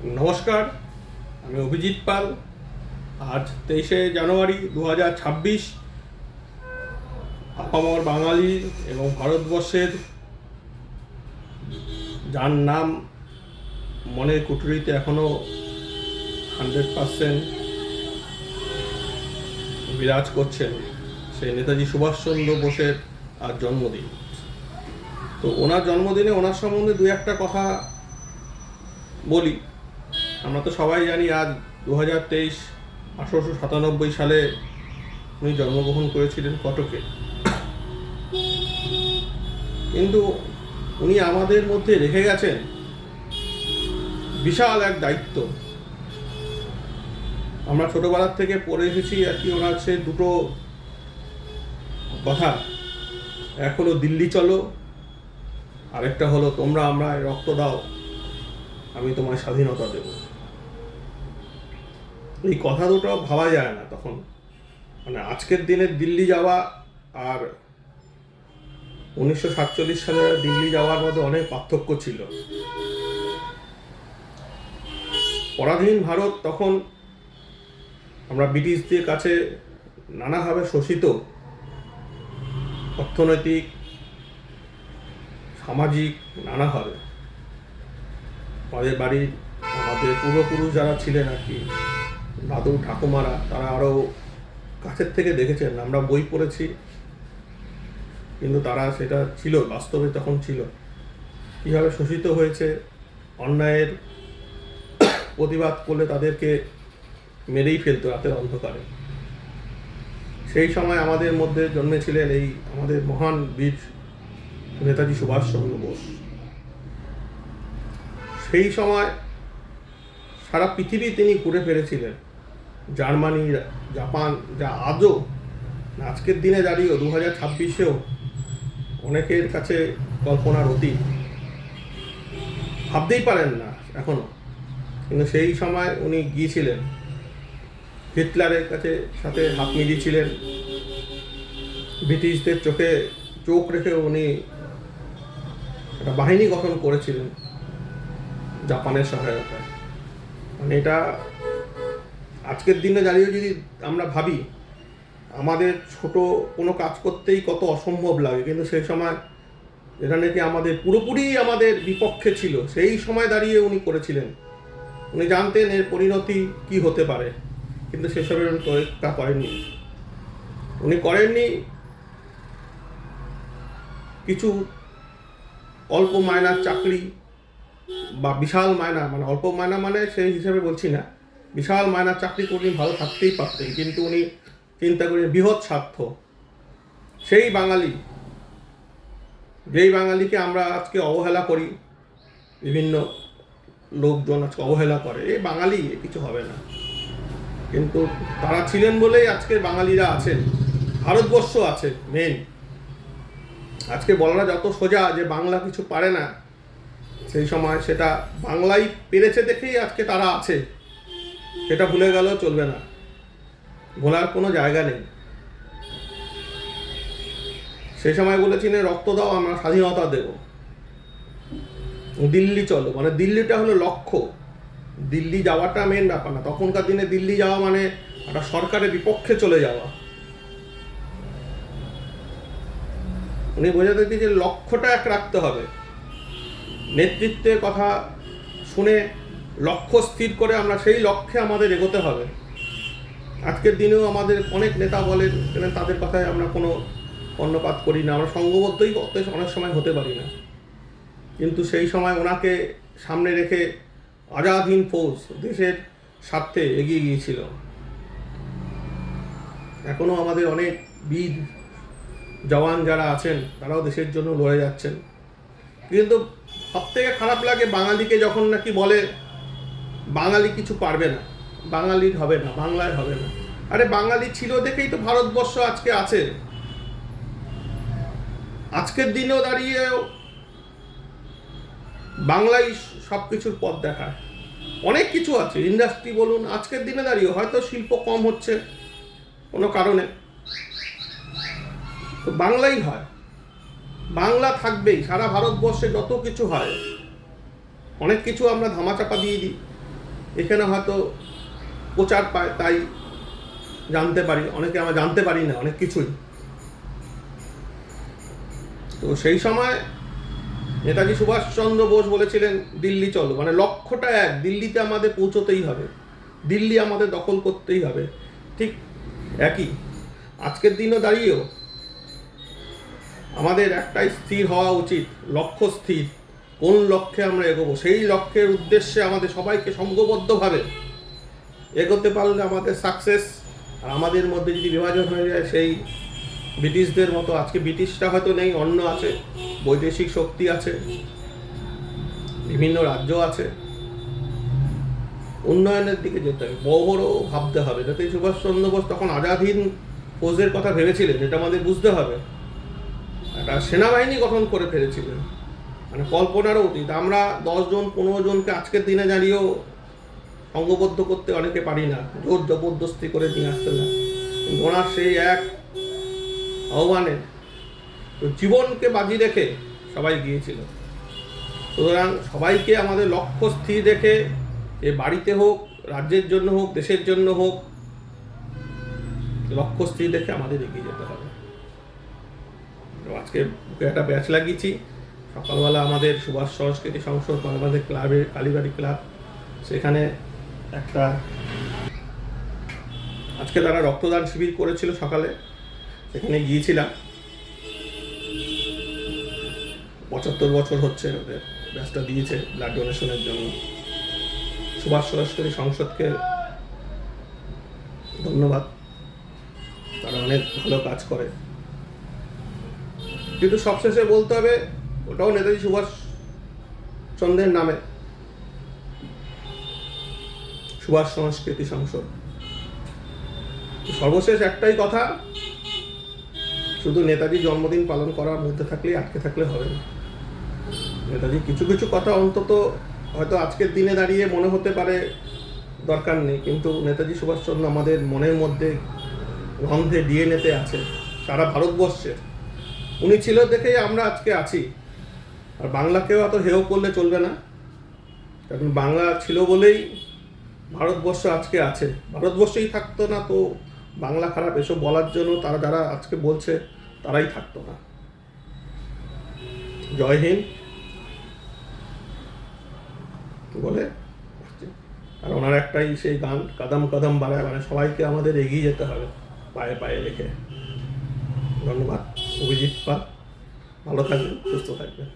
নমস্কার, আমি অভিজিৎ পাল। আজ তেইশে জানুয়ারি দু হাজার ছাব্বিশ, আপামর বাঙালি এবং ভারতবর্ষের যার নাম মনের কুটুরিতে এখনও হান্ড্রেড পারসেন্ট বিরাজ করছেন সেই নেতাজি সুভাষচন্দ্র বোসের আর জন্মদিন। তো ওনার জন্মদিনে ওনার সম্বন্ধে দু একটা কথা বলি। আমরা তো সবাই জানি আজ দু হাজার তেইশ আঠারোশো সাতানব্বই সালে উনি জন্মগ্রহণ করেছিলেন কটকে। কিন্তু উনি আমাদের মধ্যে রেখে গেছেন বিশাল এক দায়িত্ব। আমরা ছোটবেলার থেকে পড়ে এসেছি আর কি ওনার সে দুটো কথা। এক হলো, দিল্লি চলো। আরেকটা হলো, তোমরা আমরা রক্ত দাও। আমি তোমায় স্বাধীনতা দেব। এই কথা দুটো ভাবা যায় না তখন। মানে আজকের দিনে দিল্লি যাওয়া আর উনিশশো সাতচল্লিশ সালে দিল্লি যাওয়ার মধ্যে অনেক পার্থক্য ছিল। পরাধীন ভারত তখন আমরা ব্রিটিশদের কাছে নানাভাবে শোষিত। অর্থনৈতিক, সামাজিক, নানাভাবে। আমাদের বাড়ির আমাদের পূর্বপুরুষ যারা ছিলেন আর কি, দাদু, ঠাকুমারা, তারা আরও কাছের থেকে দেখেছেন। আমরা বই পড়েছি, কিন্তু তারা সেটা ছিল, বাস্তবে তখন ছিল। কীভাবে শোষিত হয়েছে, অন্যায়ের প্রতিবাদ করলে তাদেরকে মেরেই ফেলতো রাতের অন্ধকারে। সেই সময় আমাদের মধ্যে জন্মেছিলেন এই আমাদের মহান বীর নেতাজি সুভাষচন্দ্র বোস। সেই সময় সারা পৃথিবী তিনি ঘুরে ফেলেছিলেন জার্মানি, জাপান, যা আজও আজকের দিনে দাঁড়িয়েও দু হাজার ছাব্বিশেও অনেকের কাছে কল্পনার অতীত। ভাবতেই পারেন না এখনও কিন্তু সেই সময় উনি গিয়েছিলেন। হিটলারের কাছে সাথে হাত মিলিয়েছিলেন। ব্রিটিশদের চোখে চোখ রেখে উনি একটা বাহিনী গঠন করেছিলেন। জাপানের সহায়তায় মানে এটা আজকের দিনে দাঁড়িয়ে যদি আমরা ভাবি, আমাদের ছোট কোনো কাজ করতেই কত অসম্ভব লাগে। কিন্তু সেই সময় এটা নাকি আমাদের পুরোপুরি আমাদের বিপক্ষে ছিল, সেই সময় দাঁড়িয়ে উনি করেছিলেন। উনি জানতেন এর পরিণতি কি হতে পারে, কিন্তু সেসবের উনি তোয়াক্কা করেননি। উনি করেননি কিছু অল্প মায়নার চাকরি বা বিশাল মায়না মানে অল্প মায়না মানে সেই হিসাবে বলছি না। বিশাল মায়নার চাকরি করে উনি ভালো থাকতেই পারতেন, কিন্তু উনি চিন্তা করেন বৃহৎ স্বার্থ। সেই বাঙালি, যেই বাঙালিকে আমরা আজকে অবহেলা করি, বিভিন্ন লোকজন আজকে অবহেলা করে, এই বাঙালি কিছু হবে না। কিন্তু তারা ছিলেন বলেই আজকে বাঙালিরা আছেন, ভারতবর্ষ আছে মেন আজকে বলাটা যত সোজা যে বাংলা কিছু পারে না সেই সময় সেটা বাংলাই পেরেছে দেখেই আজকে তারা আছে। সেটা ভুলে গেলেও চলবে না। ভোলার কোনো জায়গা নেই। সেই সময় বলেছিলেন, রক্ত দাও, আমরা স্বাধীনতা দেব। দিল্লি চলো। মানে দিল্লিটা হলো লক্ষ্য। দিল্লি যাওয়াটা মেন ব্যাপার না। তখনকার দিনে দিল্লি যাওয়া মানে একটা সরকারের বিপক্ষে চলে যাওয়া। উনি বোঝাতে যে লক্ষ্যটা এক রাখতে হবে। নেতৃত্বের কথা শুনে লক্ষ্য স্থির করে আমরা সেই লক্ষ্যে আমাদের এগোতে হবে। আজকের দিনেও আমাদের অনেক নেতা বলেন তাদের কথায় আমরা কোনো কর্ণপাত করি না। আমরা সঙ্গবদ্ধই অনেক সময় হতে পারি না। কিন্তু সেই সময় ওনাকে সামনে রেখে আজাদহীন ফৌজ দেশের স্বার্থে এগিয়ে গিয়েছিল। এখনও আমাদের অনেক বীর জওয়ান যারা আছেন, তারাও দেশের জন্য লড়ে যাচ্ছেন। কিন্তু সব থেকে খারাপ লাগে বাঙালিকে যখন নাকি বলে, বাঙালি কিছু পারবে না, বাঙালির হবে না বাংলায় হবে না। আরে বাঙালি ছিল দেখেই তো ভারতবর্ষ আজকে আছে। আজকের দিনেও দাঁড়িয়েও বাংলাই সব কিছুর পথ দেখায়। অনেক কিছু আছে ইন্ডাস্ট্রি বলুন, আজকের দিনে দাঁড়িয়ে হয়তো শিল্প কম হচ্ছে কোনো কারণে। তো বাংলাই হয়। বাংলা থাকবেই, সারা ভারতবর্ষে যত কিছু হয়, অনেক কিছু আমরা ধামাচাপা দিয়ে দিই। এখানে হয়তো প্রচার পায়, তাই জানতে পারি, অনেকে আমরা জানতে পারি না, অনেক কিছুই। তো সেই সময় নেতাজি সুভাষচন্দ্র বোস বলেছিলেন, দিল্লি চলো। মানে লক্ষ্যটা এক, দিল্লিতে আমাদের পৌঁছতেই হবে। দিল্লি আমাদের দখল করতেই হবে। ঠিক একই। আজকের দিনও দাঁড়িয়েও আমাদের একটাই স্থির হওয়া উচিত, লক্ষ্য স্থির। কোন লক্ষ্যে আমরা এগোবো? সেই লক্ষ্যের উদ্দেশ্যে আমাদের সবাইকে সঙ্গবদ্ধভাবে এগোতে পারলে আমাদের সাকসেস আর আমাদের মধ্যে যদি বিভাজন হয়ে যায়, সেই ব্রিটিশদের মতো, আজকে ব্রিটিশটা হয়তো নেই, অন্য আছে, বৈদেশিক শক্তি আছে, বিভিন্ন রাজ্য আছে। উন্নয়নের দিকে যেতে হবে, বড় বড় ভাবতে হবে। যাতে সুভাষচন্দ্র বোস তখন আজাদহীন ফৌজের কথা ভেবেছিলেন এটা আমাদের বুঝতে হবে। একটা সেনাবাহিনী গঠন করে ফেলেছিলেন। মানে কল্পনারও অতীত। আমরা দশজন পনেরো জনকে আজকের দিনে দাঁড়িয়েও সঙ্গবদ্ধ করতে অনেকে পারি না। জোর জবরদস্তি করে নিয়ে আসতে না কিন্তু ওনার সেই এক আহ্বানে জীবনকে বাজি রেখে সবাই গিয়েছিল। সুতরাং সবাইকে আমাদের লক্ষ্য স্থির রেখে এ বাড়িতে হোক, রাজ্যের জন্য হোক, দেশের জন্য হোক, লক্ষ্য স্থির রেখে আমাদের এগিয়ে যেতে হবে। তো আজকে বুকে একটা ব্যাচ লাগিয়েছি। সকালবেলা আমাদের সুভাষ সংস্কৃতি সংসদ আমাদের ক্লাবের কালীবাড়ি ক্লাব, সেখানে একটা আজকে তারা রক্তদান শিবির করেছিল সকালে, সেখানে গিয়েছিলাম। পঁচাত্তর বছর হচ্ছে ওদের ব্যাচটা দিয়েছে ব্লাড ডোনেশনের জন্য। সুভাষ সংস্কৃতি সংসদকে ধন্যবাদ। তারা অনেক ভালো কাজ করে। কিন্তু সবশেষে বলতে হবে, ওটাও নেতাজি সুভাষ চন্দ্রের নামে। সুভাষ সংস্কৃতি সংসদ। সর্বশেষ একটাই কথা, শুধু নেতাজি জন্মদিন পালন করার মধ্যে থাকলেই আটকে থাকলে হবে না। নেতাজি কিছু কিছু কথা অন্তত হয়তো আজকের দিনে দাঁড়িয়ে মনে হতে পারে দরকার নেই, কিন্তু নেতাজি সুভাষচন্দ্র আমাদের মনের মধ্যে গন্ধে ডিএনএতে আছে, সারা ভারতবর্ষের। উনি ছিল দেখেই আমরা আজকে আছি। আর বাংলাকেও এত হেয় করলে চলবে না। কারণ বাংলা ছিল বলেই ভারতবর্ষ আজকে আছে। ভারতবর্ষেই থাকতো না তো বাংলা খারাপ। এসব বলার জন্য তারা যারা আজকে বলছে, তারাই থাকতো না। জয় হিন্দ। বলে, আর ওনার একটাই সেই গান, কাদাম কাদাম বাড়ায় মানে সবাইকে আমাদের এগিয়ে যেতে হবে, পায়ে পায়ে রেখে। ধন্যবাদ। অভিজিৎ পাল ভালো থাকবেন সুস্থ থাকবেন।